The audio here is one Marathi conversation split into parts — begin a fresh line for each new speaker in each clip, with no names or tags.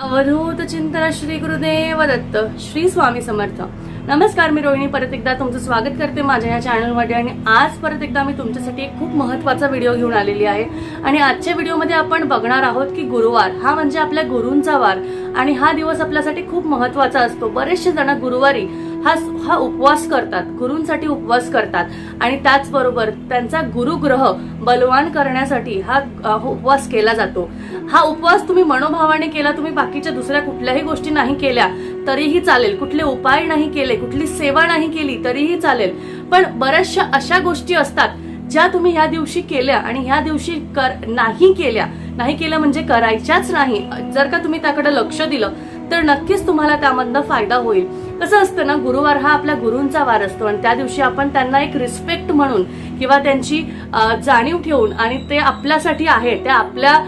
अवधूत चिंतन श्री गुरुदेव दत्त श्री स्वामी समर्थ. नमस्कार मी रोहिणी परत एकदा तुमचं स्वागत करते माझ्या या चॅनलमध्ये आणि आज परत एकदा मी तुमच्यासाठी एक खूप महत्त्वाचा व्हिडिओ घेऊन आलेली आहे. आणि आजच्या व्हिडिओमध्ये आपण बघणार आहोत की गुरुवार हा म्हणजे आपल्या गुरूंचा वार. आणि हा दिवस आपल्यासाठी खूप महत्त्वाचा असतो. बरेचसे जण गुरुवारी हा हा उपवास करतात गुरूंसाठी उपवास करतात. आणि त्याचबरोबर त्यांचा गुरुग्रह बलवान करण्यासाठी हा उपवास केला जातो. हा उपवास तुम्ही मनोभावाने केला तुम्ही बाकीच्या दुसऱ्या कुठल्याही गोष्टी नाही केल्या तरीही चालेल. कुठले उपाय नाही केले कुठली सेवा नाही केली तरीही चालेल. पण बऱ्याचशा अशा गोष्टी असतात ज्या तुम्ही ह्या दिवशी केल्या आणि ह्या दिवशी कर नाही केल्या. नाही केल्या म्हणजे करायच्याच नाही. जर का तुम्ही त्याकडे लक्ष दिलं तर नक्कीच तुम्हाला त्यामधनं फायदा होईल. कसं असतं ना गुरुवार हा आपल्या गुरूंचा वार असतो आणि त्या दिवशी आपण त्यांना एक रिस्पेक्ट म्हणून किंवा त्यांची जाणीव ठेवून आणि ते आपल्यासाठी आहे त्या आपल्या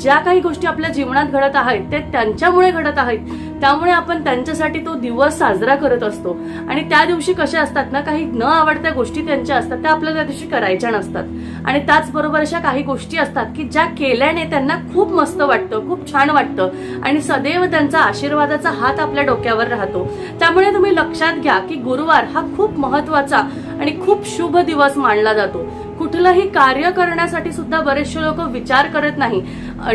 ज्या काही गोष्टी आपल्या जीवनात घडत आहेत ते त्यांच्यामुळे घडत आहेत. त्यामुळे आपण त्यांच्यासाठी तो दिवस साजरा करत असतो. आणि त्या दिवशी कशा असतात ना काही न आवडत्या गोष्टी त्यांच्या असतात त्या आपल्याला त्या दिवशी करायच्या नसतात. आणि त्याचबरोबर अशा काही गोष्टी असतात की ज्या केल्याने त्यांना खूप मस्त वाटतं खूप छान वाटतं. आणि सदैव त्यांचा आशीर्वादाचा हात आपल्या डोक्यावर राहतो. त्यामुळे तुम्ही लक्षात घ्या की गुरुवार हा खूप महत्त्वाचा आणि खूप शुभ दिवस मानला जातो. हे कार्य करण्यासाठी सुद्धा बरेचसे लोक विचार करत नाही.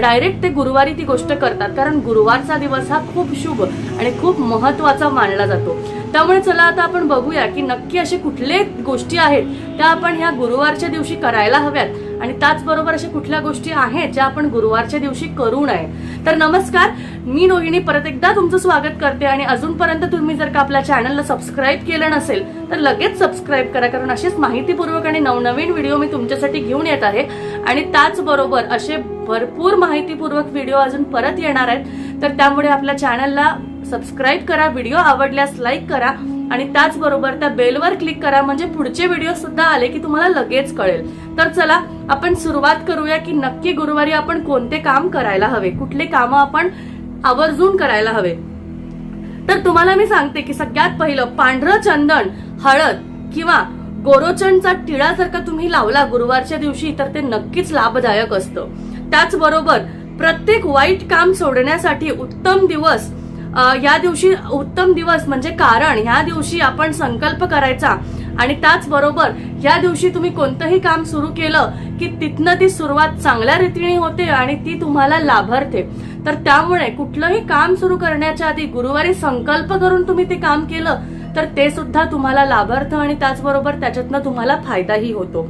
डायरेक्ट ते गुरुवारी ती गोष्ट करतात. कारण गुरुवारचा दिवस हा खूप शुभ आणि खूप महत्त्वाचा मानला जातो. त्यामुळे चला आता आपण बघूया की नक्की असे कुठले गोष्टी आहेत त्या आपण ह्या गुरुवारच्या दिवशी करायला हव्यात. आणि त्याचबरोबर अशा कुठल्या गोष्टी आहेत ज्या आपण गुरुवारच्या दिवशी करू नये. तर नमस्कार मी रोहिणी परत एकदा तुमचं स्वागत करते आणि अजूनपर्यंत तुम्ही जर का आपल्या चॅनलला सबस्क्राईब केलं नसेल तर लगेच सबस्क्राईब करा कारण असेच माहितीपूर्वक आणि नवनवीन व्हिडिओ मी तुमच्यासाठी घेऊन येत आहे. आणि त्याचबरोबर असे भरपूर माहितीपूर्वक व्हिडिओ अजून परत येणार आहेत. तर त्यामुळे आपल्या चॅनलला सबस्क्राईब करा व्हिडिओ आवडल्यास लाईक करा आणि त्याचबरोबर त्या बेलवर क्लिक करा म्हणजे पुढचे व्हिडिओ सुद्धा आले की तुम्हाला लगेच कळेल. तर चला आपण सुरुवात करूया की नक्की गुरुवारी आपण कोणते काम करायला हवे? कुठले कामं आपण आवर्जून करायला हवे. तर तुम्हाला मी सांगते की सगळ्यात पहिलं पांढरं चंदन हळद किंवा गोरोचनचा टिळा जर का तुम्ही लावला गुरुवारच्या दिवशी तर ते नक्कीच लाभदायक असतं. त्याचबरोबर प्रत्येक वाईट काम सोडण्यासाठी उत्तम दिवस या दिवशी उत्तम दिवस म्हणजे कारण. ह्या दिवशी आपण संकल्प करायचा आणि त्याचबरोबर या दिवशी तुम्ही कोणतंही काम सुरू केलं की तिथनं ती सुरुवात चांगल्या रीतीने होते आणि ती तुम्हाला लाभार्थे. तर त्यामुळे कुठलंही काम सुरू करण्याच्या आधी गुरुवारी संकल्प करून तुम्ही ते काम केलं तर ते सुद्धा तुम्हाला लाभार्थ आणि त्याचबरोबर त्याच्यातनं तुम्हाला फायदाही होतो.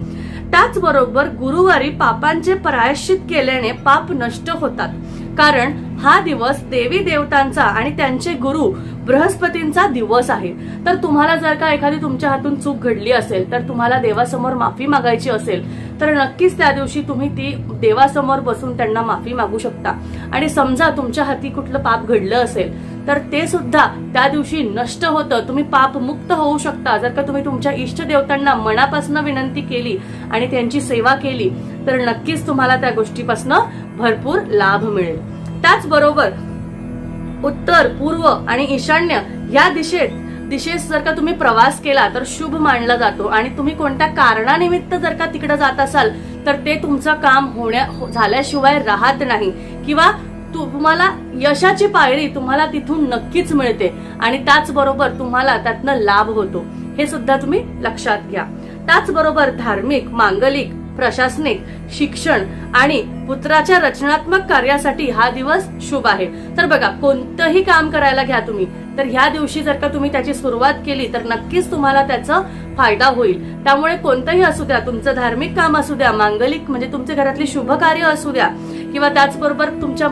त्याचबरोबर गुरुवारी पापांचे प्रायश्चित केल्याने पाप नष्ट होतात. कारण हा दिवस देवी देवतांचा आणि त्यांचे गुरु बृहस्पतींचा दिवस आहे. तर तुम्हाला जर का एखादी तुमच्या हातून चूक घडली असेल तर तुम्हाला देवासमोर माफी मागायची असेल तर नक्कीच त्या दिवशी तुम्ही ती देवासमोर बसून त्यांना माफी मागू शकता. आणि समजा तुमच्या हाती कुठलं पाप घडलं असेल तर ते सुद्धा त्या दिवशी नष्ट होतं. तुम्ही पाप मुक्त होऊ शकता. जर का तुम्ही तुमच्या इष्ट देवतांना मनापासून विनंती केली आणि त्यांची सेवा केली तर नक्कीच तुम्हाला त्या गोष्टीपासून भरपूर लाभ मिळेल. त्याचबरोबर उत्तर पूर्व आणि ईशान्य या दिशेत दिशेस जर का तुम्ही प्रवास केला तर शुभ मानला जातो. आणि तुम्ही कोणत्या कारणानिमित्त जर का तिकडे जात असाल तर ते तुमचं काम होण्या हो- झाल्याशिवाय राहत नाही. किंवा तुम्हाला यशाची पायरी तुम्हाला तिथून नक्कीच मिळते. आणि त्याचबरोबर तुम्हाला त्यातनं लाभ होतो. हे सुद्धा तुम्ही लक्षात घ्या. त्याचबरोबर धार्मिक मांगलिक प्रशासनिक शिक्षण आणि पुत्राच्या रचनात्मक कार्यासाठी हा दिवस शुभ आहे. तर बघा कोणतंही काम करायला घ्या तुम्ही तर ह्या दिवशी जर का तुम्ही त्याची सुरुवात केली तर नक्कीच तुम्हाला त्याचा फायदा होईल. त्यामुळे कोणतंही असू द्या तुमचं धार्मिक काम असू द्या मांगलिक म्हणजे तुमच्या घरातली शुभ कार्य असू द्या किंवा त्याचबरोबर तुमच्या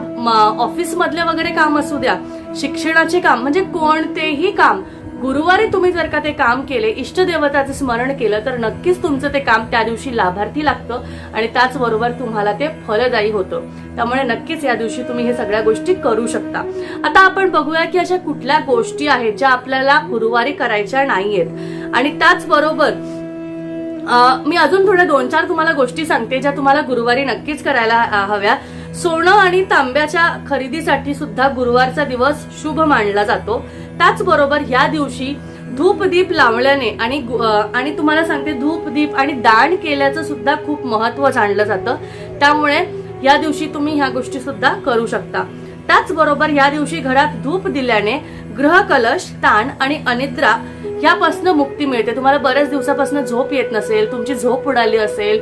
ऑफिस मधले वगैरे काम असू द्या शिक्षणाचे काम म्हणजे कोणतेही काम गुरुवारी तुम्ही जर का ते काम केले इष्टदेवताचं स्मरण केलं तर नक्कीच तुमचं ते काम त्या दिवशी लाभार्थी लागतं आणि त्याचबरोबर तुम्हाला ते फलदायी होतं. त्यामुळे नक्कीच या दिवशी तुम्ही हे सगळ्या गोष्टी करू शकता. आता आपण बघूया की अशा कुठल्या गोष्टी आहेत ज्या आपल्याला गुरुवारी करायच्या नाहीयेत. आणि त्याचबरोबर मी अजून थोड्या दोन चार तुम्हाला गोष्टी सांगते ज्या तुम्हाला गुरुवारी नक्कीच करायला हव्या. सोनं आणि तांब्याच्या खरेदीसाठी सुद्धा गुरुवारचा दिवस शुभ मानला जातो. त्याचबरोबर ह्या दिवशी धूप दीप लावल्याने आणि गु- आणि तुम्हाला सांगते धूप दीप आणि दान केल्याचं सुद्धा खूप महत्त्व जाणलं जातं. त्यामुळे या दिवशी तुम्ही ह्या गोष्टी सुद्धा करू शकता. त्याचबरोबर या दिवशी घरात धूप दिल्याने ग्रह कलश ताण आणि अनिद्रा यापासून मुक्ती मिळते. तुम्हाला बऱ्याच दिवसापासून झोप येत नसेल तुमची झोप उडाली असेल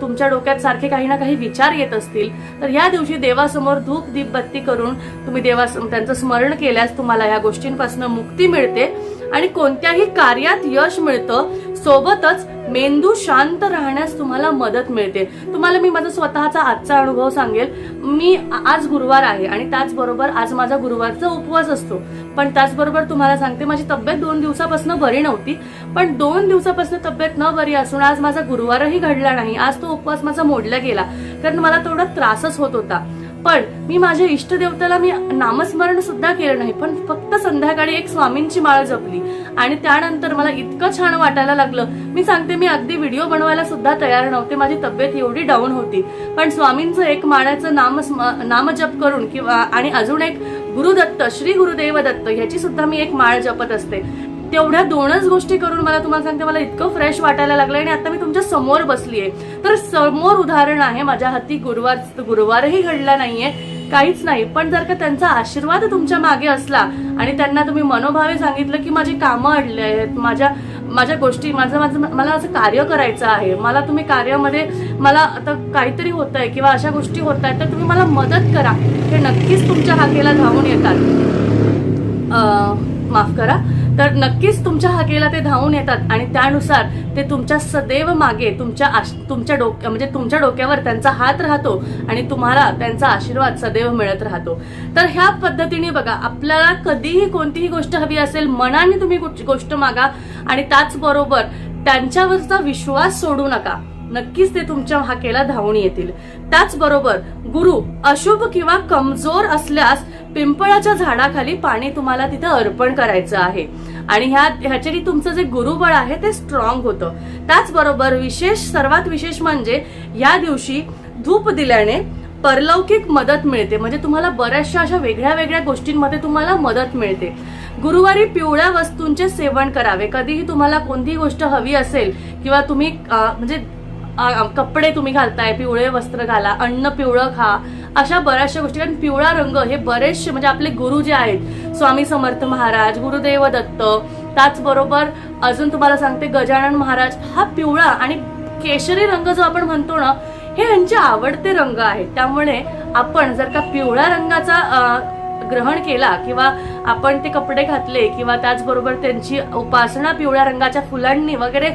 तुमच्या डोक्यात सारखे काही ना काही विचार येत असतील तर या दिवशी देवासमोर धूप दीपबत्ती करून तुम्ही देवा त्यांचं स्मरण केल्यास तुम्हाला ह्या गोष्टींपासून मुक्ती मिळते. आणि कोणत्याही कार्यात यश मिळतं सोबतच मेंदू शांत राहण्यास तुम्हाला मदत मिळते. तुम्हाला मी माझा स्वतःचा आजचा अनुभव सांगेल. मी आज गुरुवार आहे आणि त्याचबरोबर आज माझा गुरुवारचा उपवास असतो. पण त्याचबरोबर तुम्हाला सांगते माझी तब्येत दोन दिवसापासून बरी नव्हती. पण दोन दिवसापासून तब्येत न बरी असून आज माझा गुरुवारही घडला नाही. आज तो उपवास माझा मोडला गेला. कारण मला थोडा त्रासच होत होता. पण मी माझ्या इष्टदेवतेला मी नामस्मरण सुद्धा केलं नाही. पण फक्त संध्याकाळी एक स्वामींची माळ जपली. आणि त्यानंतर मला इतकं छान वाटायला लागलं. मी सांगते मी अगदी व्हिडिओ बनवायला सुद्धा तयार नव्हते. माझी तब्येत एवढी डाऊन होती. पण स्वामींचं एक माळ्याचं नाम नामजप करून किंवा आणि अजून एक गुरुदत्त श्री गुरुदेव दत्त ह्याची सुद्धा मी एक माळ जपत असते. तेवढ्या दोनच गोष्टी करून मला तुम्हाला सांगते मला इतकं फ्रेश वाटायला लागलं आणि आता मी तुमच्यासमोर आहे तर समोर उदाहरण आहे माझ्या हाती गुरुवार गुरुवारही घडला नाहीये काहीच नाही. पण जर का त्यांचा आशीर्वाद तुमच्या मागे असला आणि त्यांना तुम्ही मनोभावे सांगितलं की माझी कामं अडली आहेत माझ्या माझ्या गोष्टी माझं माझं मला असं कार्य करायचं आहे मला तुम्ही कार्यामध्ये मला आता काहीतरी होत आहे किंवा अशा गोष्टी होत आहेत तर तुम्ही मला मदत करा. हे नक्कीच तुमच्या हाकेला धावून येतात. माफ करा. तर नक्कीच तुमच्या हाकेला ते धावून येतात आणि त्यानुसार ते तुमच्या सदैव मागे तुमच्या आश- तुमच्या डोक्या म्हणजे तुमच्या डोक्यावर त्यांचा हात राहतो आणि तुम्हाला त्यांचा आशीर्वाद सदैव मिळत राहतो. तर ह्या पद्धतीने बघा आपल्याला कधीही कोणतीही गोष्ट हवी असेल मनाने तुम्ही कुठ- गोष्ट मागा आणि त्याचबरोबर त्यांच्यावरचा विश्वास सोडू नका. नक्कीच ते तुमच्या हाकेला धावून येतील. त्याचबरोबर गुरु अशुभ किंवा कमजोर असल्यास पिंपळाच्या झाडाखाली पाणी तुम्हाला तिथं अर्पण करायचं आहे. आणि ह्या ह्याच्यानी तुमचं जे गुरुबळ आहे ते स्ट्रॉंग होतं. त्याचबरोबर विशेष सर्वात विशेष म्हणजे या दिवशी धूप दिल्याने परलौकिक मदत मिळते. म्हणजे तुम्हाला बऱ्याचशा अशा वेगळ्या वेगळ्या गोष्टींमध्ये तुम्हाला मदत मिळते. गुरुवारी पिवळ्या वस्तूंचे सेवन करावे. कधीही तुम्हाला कोणतीही गोष्ट हवी असेल किंवा तुम्ही म्हणजे कपडे तुम्ही घालताय पिवळे वस्त्र घाला अन्न पिवळं खा अशा बऱ्याचशा गोष्टी. कारण पिवळा रंग हे बरेचसे म्हणजे आपले गुरु जे आहेत स्वामी समर्थ महाराज गुरुदेव दत्त त्याचबरोबर अजून तुम्हाला सांगते गजानन महाराज हा पिवळा आणि केशरी रंग जो आपण म्हणतो ना हे यांचे आवडते रंग आहेत त्यामुळे आपण जर का पिवळ्या रंगाचा ग्रहण केला किंवा आपण ते कपडे घातले किंवा त्याचबरोबर त्यांची उपासना पिवळ्या रंगाच्या फुलांनी वगैरे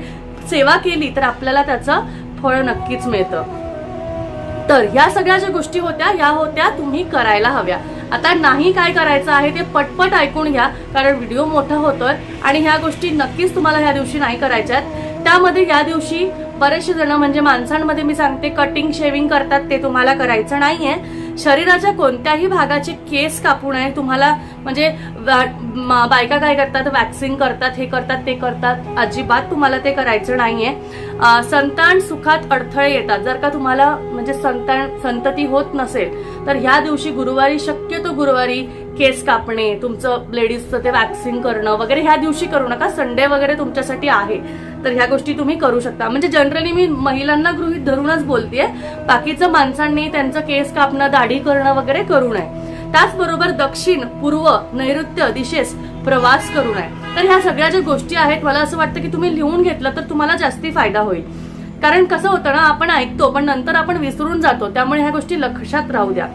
सेवा केली तर आपल्याला त्याचं फळ नक्कीच मिळतं. तर ह्या सगळ्या ज्या गोष्टी होत्या या होत्या तुम्ही करायला हव्या. आता नाही काय करायचं आहे ते पटपट ऐकून घ्या कारण व्हिडिओ मोठा होतोय आणि ह्या गोष्टी नक्कीच तुम्हाला ह्या दिवशी नाही करायच्या आहेत. त्यामध्ये या दिवशी बरेचसे जण म्हणजे माणसांमध्ये मी सांगते कटिंग शेविंग करतात ते तुम्हाला करायचं नाहीये. शरीराच्या कोणत्याही भागाचे केस कापू नये तुम्हाला म्हणजे बायका काय करतात? वॅक्सिंग करतात हे करतात ते करतात. अजिबात तुम्हाला ते करायचं नाहीये. संतान सुखात अडथळे येतात. जर का तुम्हाला म्हणजे संतान संतती होत नसेल तर ह्या दिवशी गुरुवारी शक्यतो गुरुवारी केस कापणे तुमचं लेडीजचं ते वॅक्सिंग करणं वगैरे ह्या दिवशी करू नका. संडे वगैरे तुमच्यासाठी आहे. तर ह्या गोष्टी तुम्ही करू शकता. म्हणजे जनरली मी महिलांना गृहित धरूनच बोलतेय बाकीचं माणसांनी त्यांचं केस कापणं दाढी करणं वगैरे करू नये. त्याचबरोबर दक्षिण पूर्व नैऋत्य दिशेस प्रवास करू नये. तर ह्या सगळ्या ज्या गोष्टी आहेत मला असं वाटतं की तुम्ही लिहून घेतलं तर तुम्हाला जास्ती फायदा होईल. कारण कसं होतं ना आपण ऐकतो पण नंतर आपण विसरून जातो. त्यामुळे ह्या गोष्टी लक्षात राहू द्या.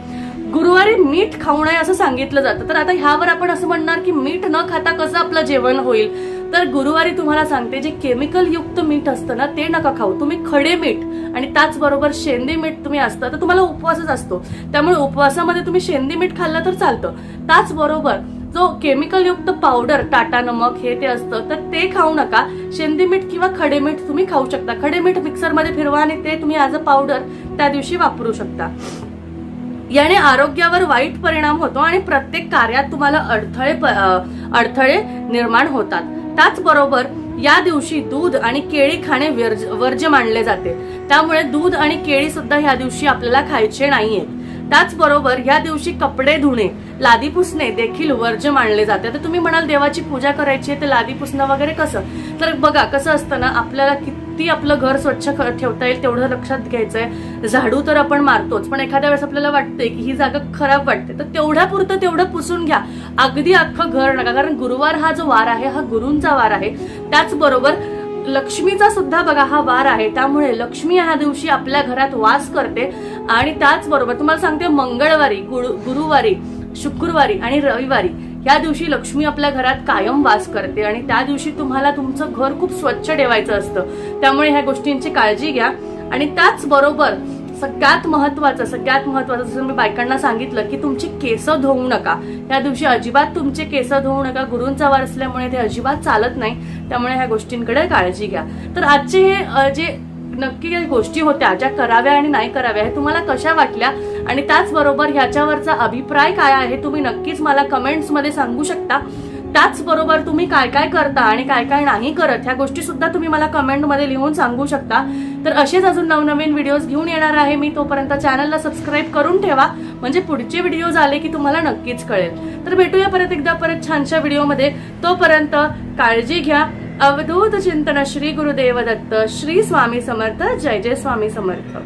गुरुवारी मीठ खाऊ नये असं सांगितलं जातं. तर आता ह्यावर आपण असं म्हणणार की मीठ न खाता कसं आपलं जेवण होईल? तर गुरुवारी तुम्हाला सांगते जे केमिकल युक्त मीठ असतं ना ते नका खाऊ. तुम्ही खडे मीठ आणि त्याचबरोबर शेंदी मीठ तुम्ही असतं तर तुम्हाला उपवासच असतो. त्यामुळे उपवासामध्ये तुम्ही शेंदी मीठ खाल्लं तर चालतं. त्याचबरोबर जो केमिकल युक्त पावडर टाटा नमक हे ते असतं तर ते खाऊ नका. शेंदी मीठ किंवा खडे मीठ तुम्ही खाऊ शकता. खडे मीठ मिक्सरमध्ये फिरवा आणि ते तुम्ही ॲज अ पावडर त्या दिवशी वापरू शकता. याने आरोग्यावर वाईट परिणाम होतो आणि प्रत्येक कार्यात तुम्हाला अडथळे प- अडथळे निर्माण होतात. त्याचबरोबर या दिवशी दूध आणि केळी खाणे वर्ज वर्ज्य मानले जाते. त्यामुळे दूध आणि केळी सुद्धा ह्या दिवशी आपल्याला खायचे नाहीयेत. त्याचबरोबर ह्या दिवशी कपडे धुणे लादी पुसणे देखील वर्ज्य मानले जाते. तर तुम्ही म्हणाल देवाची पूजा करायची आहे तर लादी पुसणं वगैरे कसं? तर बघा कसं असतं ना आपल्याला किती आपलं घर स्वच्छ क- ठेवता येईल तेवढं लक्षात घ्यायचंय. झाडू तर आपण मारतोच पण एखाद्या वेळेस आपल्याला वाटतंय की ही जागा खराब वाटते. तर तेवढ्या पुरतं तेवढं पुसून घ्या. अगदी अख्खं घर नका कारण गुरुवार हा जो वार आहे हा गुरूंचा वार आहे. त्याचबरोबर लक्ष्मीचा सुद्धा बघा हा वार आहे. त्यामुळे लक्ष्मी ह्या दिवशी आपल्या घरात वास करते. आणि त्याचबरोबर तुम्हाला सांगते मंगळवारी गुरुवारी शुक्रवारी आणि रविवारी या दिवशी लक्ष्मी आपल्या घरात कायम वास करते. आणि त्या दिवशी तुम्हाला तुमचं घर खूप स्वच्छ ठेवायचं असतं. त्यामुळे ह्या गोष्टींची काळजी घ्या. आणि त्याचबरोबर सगळ्यात महत्वाचं सगळ्यात महत्वाचं जसं मी बायकांना सांगितलं की तुमची केस धुवू नका. त्या दिवशी अजिबात तुमचे केस धुवू नका. गुरूंचा वार असल्यामुळे ते अजिबात चालत नाही. त्यामुळे ह्या गोष्टींकडे काळजी घ्या. तर आजचे हे जे नक्की काही गोष्टी होत्या ज्या कराव्या आणि नाही कराव्या हे तुम्हाला कशा वाटल्या? आणि त्याचबरोबर ह्याच्यावरचा अभिप्राय काय आहे तुम्ही नक्कीच मला कमेंट्समध्ये सांगू शकता. त्याचबरोबर तुम्ही काय काय करता आणि काय काय नाही करत ह्या गोष्टी सुद्धा तुम्ही मला कमेंटमध्ये लिहून सांगू शकता. तर असेच अजून नवनवीन व्हिडिओज घेऊन येणार आहे मी तोपर्यंत चॅनलला सबस्क्राईब करून ठेवा. म्हणजे पुढचे व्हिडिओज आले की तुम्हाला नक्कीच कळेल. तर भेटूया परत एकदा परत छानशा व्हिडिओमध्ये तोपर्यंत काळजी घ्या. अवधूत चिंतन श्री गुरुदेव दत्त श्री स्वामी समर्थ. जय जय स्वामी समर्थ.